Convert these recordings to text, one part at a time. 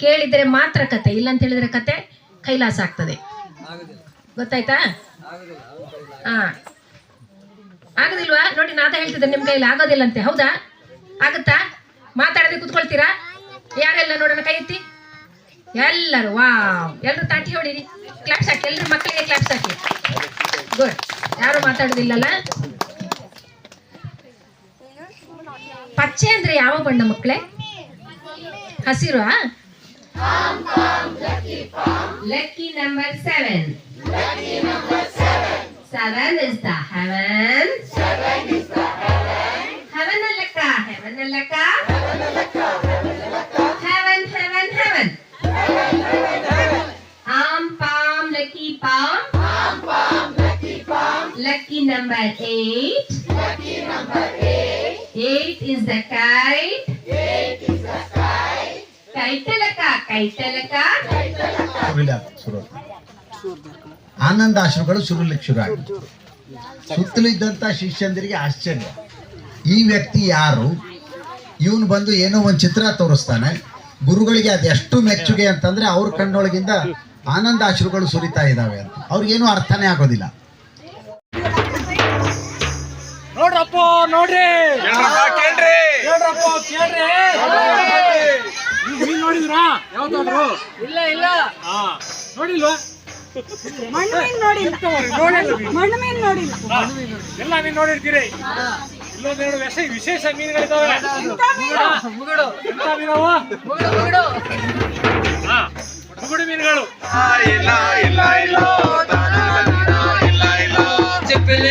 ಕೇಳಿದ್ರೆ ಮಾತ್ರ ಕತೆ ಇಲ್ಲ ಅಂತ ಹೇಳಿದ್ರೆ ಕತೆ ಕೈಲಾಸ ಆಗ್ತದೆ. ಗೊತ್ತಾಯ್ತಾ? ಹಾ. ಆಗೋದಿಲ್ವಾ? ನೋಡಿ, ನಾತ ಹೇಳ್ತಿದ್ದೆ ನಿಮ್ ಕೈಲಿ ಆಗೋದಿಲ್ಲ ಅಂತೆ ಹೌದಾ? ಆಗುತ್ತಾ? ಮಾತಾಡದೆ ಕುತ್ಕೊಳ್ತೀರಾ? ಯಾರೆಲ್ಲ ನೋಡೋಣ ಕೈ ಎತ್ತಿ? ಎಲ್ಲರೂ, ವಾವ್. ಎಲ್ಲರೂ ತಾಟಿ ಹೊಡೀರಿ. ಕ್ಲಾಪ್ಸ್ ಹಾಕಿ ಎಲ್ಲರೂ ಮಕ್ಕಳಿಗೆ ಕ್ಲಾಪ್ಸ್ ಹಾಕಿ. ಗುಡ್ ಯಾರು ಮಾತಾಡೋದಿಲ್ಲಲ್ಲ? ಪಚ್ಚೆ ಅಂದ್ರೆ ಯಾವ ಬಣ್ಣ ಮಕ್ಕಳೇ? ಹಸಿರು Palm, palm, lucky palm. Lucky number seven. Lucky number seven. Seven is the heaven. Seven is the heaven. Heaven alaka, heaven alaka. Heaven alaka, heaven alaka. Heaven, heaven, heaven. Heaven, heaven, heaven. Arm, palm, lucky palm. Arm, palm, lucky palm. Lucky number eight. Lucky number eight. Eight is the kite. ಕೈಟಲಕ ಕೈಟಲಕ ಸುರಲಿಕ್ಕೆ ಶುರು ಆಗಿದೆ ಸುರುಲಿಕ್ಕೆ ಶುರು ಆಗುತ್ತೆ ಸುತ್ತಲೂ ಇದ್ದಂತ ಶಿಷ್ಯಂದರಿಗೆ ಆಶ್ಚರ್ಯ. ಈ ವ್ಯಕ್ತಿ ಯಾರು? ಇವನು ಬಂದು ಏನೋ ಒಂದು ಚಿತ್ರ ತೋರಿಸ್ತಾನೆ. ಗುರುಗಳಿಗೆ ಅದೆಷ್ಟು ಮೆಚ್ಚುಗೆ ಅಂತಂದ್ರೆ ಅವ್ರ ಕಣ್ಣೊಳಗಿಂದ ಆನಂದ ಆಶ್ರುಗಳು ಸುರಿತಾ ಇದ್ದಾವೆ ಅಂತ. ಅವ್ರಿಗೇನು ಅರ್ಥನೇ ಆಗೋದಿಲ್ಲ. ನೋಡ್ರಪ್ಪ ನೋಡ್ರಿ ಕೇಳ್ರಿ ನೋಡ್ರಪ್ಪ ಕೇಳ್ರಿ ನೀವ್ ಮೀನ್ ನೋಡಿದ್ರಾ ಯಾವ್ದಾದ್ರು? ಇಲ್ಲ ಇಲ್ಲ. ಹಾ ನೋಡಿಲ್ವಾ? ಮಣ್ಣು ಮೀನ್ ನೋಡಿಲ್ಲ. ಎಂತವ್ರು? ನೋಡಿಲ್ಲ ನೀವು? ಮಣ್ಣು ಮೀನ್ ನೋಡಿಲ್ಲ. ಹಾ, ಎಲ್ಲ ಮೀನ್ ನೋಡಿರ್ತೀರಿ. ಇಲ್ಲೊಂದೆರಡು ವಿಶೇಷ ವಿಶೇಷ ಮೀನುಗಳಿದಾವೆ. ಎಂತ ಮೀನವ ಹಾ ಮುಗುಡು. ಮೀನುಗಳು. ಇಲ್ಲ ಇಲ್ಲ ಇಲ್ಲ. ಇಲ್ಲ ಇಲ್ಲ. ಚೆಪ್ಪೆಲೆ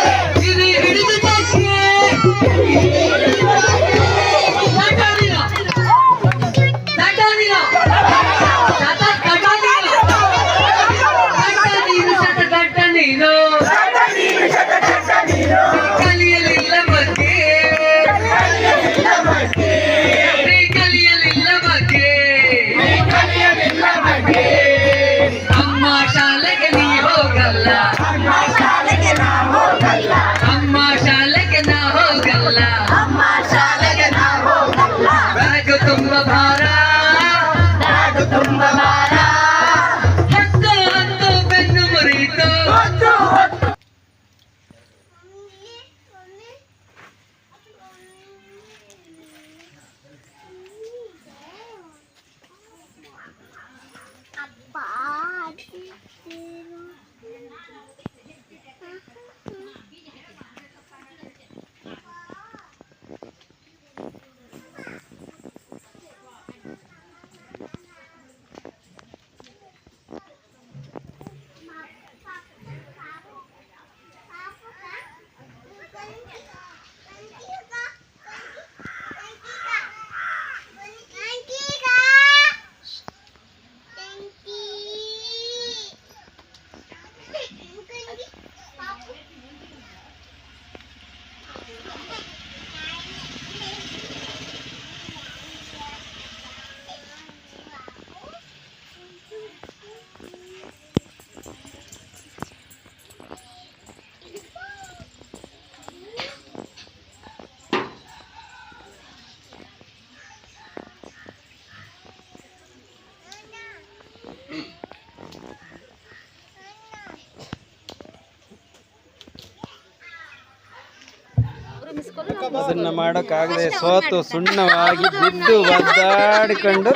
ಅದನ್ನ ಮಾಡೋಕ್ಕಾಗದೆ ಸೋತು ಸುಣ್ಣವಾಗಿ ಬಿದ್ದು ಒದ್ದಾಡಿಕೊಂಡು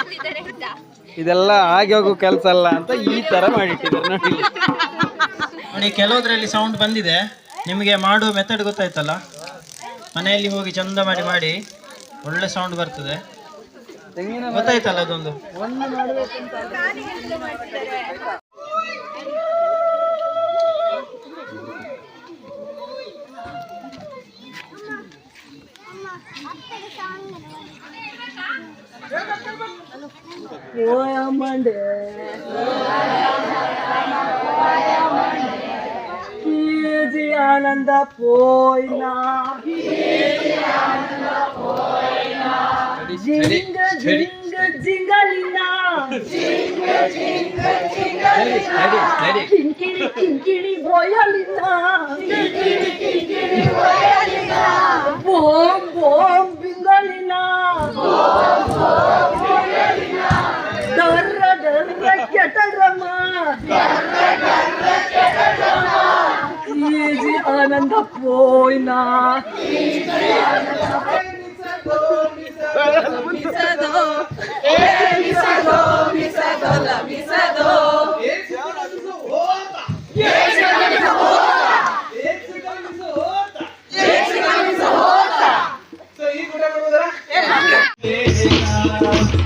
ಇದೆಲ್ಲ ಆಗಿ ಹೋಗೋ ಕೆಲಸ ಅಲ್ಲ ಅಂತ ಈ ತರ ಮಾಡಿಟ್ಟಿದ್ದಾರೆ ನೋಡಿ. ನೋಡಿ ಕೆಲವುದ್ರಲ್ಲಿ ಸೌಂಡ್ ಬಂದಿದೆ. ನಿಮಗೆ ಮಾಡುವ ಮೆಥಡ್ ಗೊತ್ತಾಯ್ತಲ್ಲ? ಮನೆಯಲ್ಲಿ ಹೋಗಿ ಚಂದ ಮಾಡಿ ಮಾಡಿ ಒಳ್ಳೆ ಸೌಂಡ್ ಬರ್ತದೆ. ಗೊತ್ತಾಯ್ತಲ್ಲ ಅದೊಂದು? Ananda poina, jinga jinga jinga lina, jinga jinga jinga lina, kinkiri kinkiri boya lina. Anand पोयना Thank you.